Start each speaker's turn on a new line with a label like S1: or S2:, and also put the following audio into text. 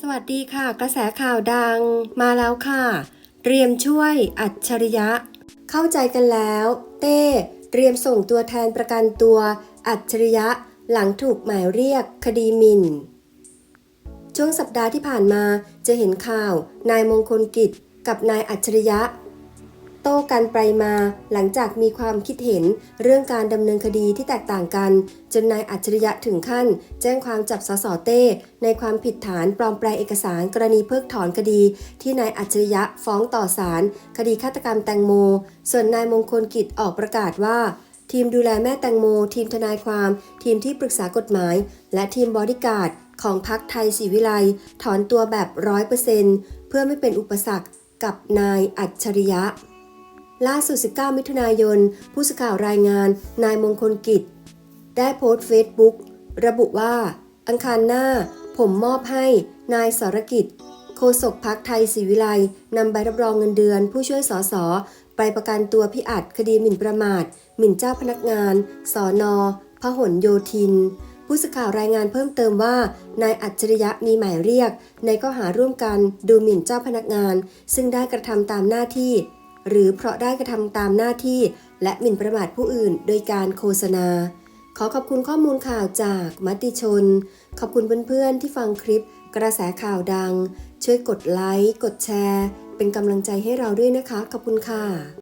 S1: สวัสดีค่ะ กระแสข่าวดังมาแล้วค่ะ เตรียมช่วยอัจฉริยะ เข้าใจกันแล้ว เต้เตรียมส่งตัวแทนประกันตัวอัจฉริยะหลังถูกหมายเรียกคดีหมิ่น ช่วงสัปดาห์ที่ผ่านมาจะเห็นข่าว นายมงคลกิจ กับนายอัจฉริยะ โต้กันไปมา หลังจากมีความคิดเห็นเรื่องการดำเนินคดีที่แตกต่างกัน จนนายอัจฉริยะถึงขั้น แจ้งความจับสสเต้ ในความผิดฐานปลอมแปลงเอกสารกรณีเพิกถอนคดี ที่นายอัจฉริยะฟ้องต่อศาลคดีฆาตกรรมแตงโม ส่วนนายมงคลกิจออกประกาศว่าทีมดูแลแม่แตงโม ทีมทนายความ ทีมที่ปรึกษากฎหมาย และทีมบอดี้การ์ดของพักไทยศรีวิไลถอนตัวแบบร้อยเปอร์เซ็นต์เพื่อไม่เป็นอุปสรรคกับนายอัจฉริยะ ล่าสุด 19 มิถุนายน ผู้สื่อข่าวรายงาน นายมงคลกิจ ได้โพสต์เฟซบุ๊กระบุว่า อังคารหน้า ผมมอบให้ นายสรกิจ โฆษกพักไทยศรีวิไลนำใบรับรองเงินเดือน ผู้ช่วยสสไปประกันตัวพี่อัดคดีหมิ่นประมาท หมิ่นเจ้าพนักงาน สอนอพหลโยธิน ผู้สื่อข่าวรายงานเพิ่มเติมว่า นายอัจฉริยะมีหมายเรียก ในข้อหาร่วมกันดูหมิ่นเจ้าพนักงาน ซึ่งได้กระทำตามหน้าที่ หรือเพราะได้กระทำตามหน้าที่ และหมิ่นประมาทผู้อื่นโดยการโฆษณา ขอขอบคุณข้อมูลข่าวจากมติชน ขอบคุณเพื่อนๆที่ฟังคลิป กระแสข่าวดัง ช่วยกดไลค์ กดแชร์ เป็นกำลังใจให้เราด้วยนะคะ ขอบคุณค่ะ